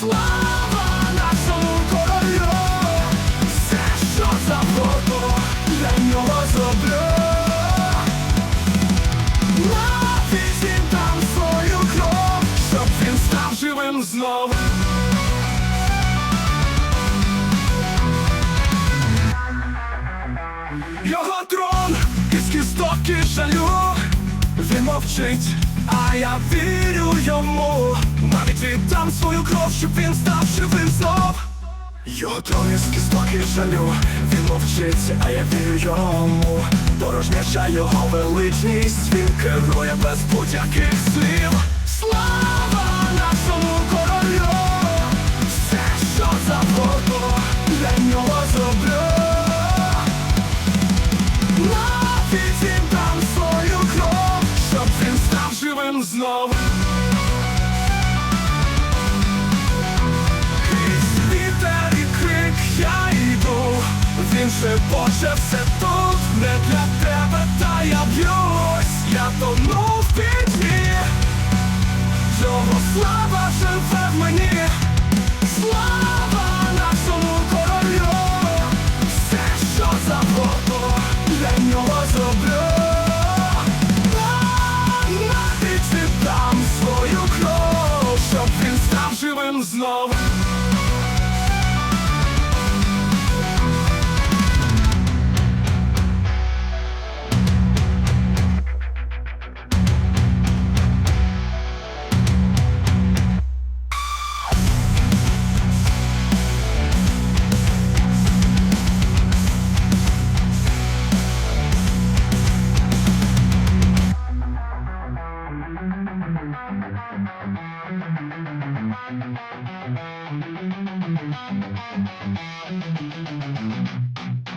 Слава нашому королю, все, що завгодно для нього зроблю. Навіть віддам свою кров, щоб він став живим знов. Його трон із кісток і жалю Він мовчить, а я вірю йому Навіть свою кров, щоб він став живим знов. Його трон із кісток і жалю. Він мовчить, а я вірю йому. Порожняча його величність. Він керує без будь-яких слів. Слава нашому королю! Все, що завгодно для нього зроблю. Навіть віддам свою кров, щоб він став живим знов. Він же Боже все тут, не для тебе, та я б'юсь, я тону в пітьмі, його слава живе в мені, слава нашому королю, все, що завгодно для нього зроблю. Навіть віддам свою кров, щоб він став живим знов. Thank you.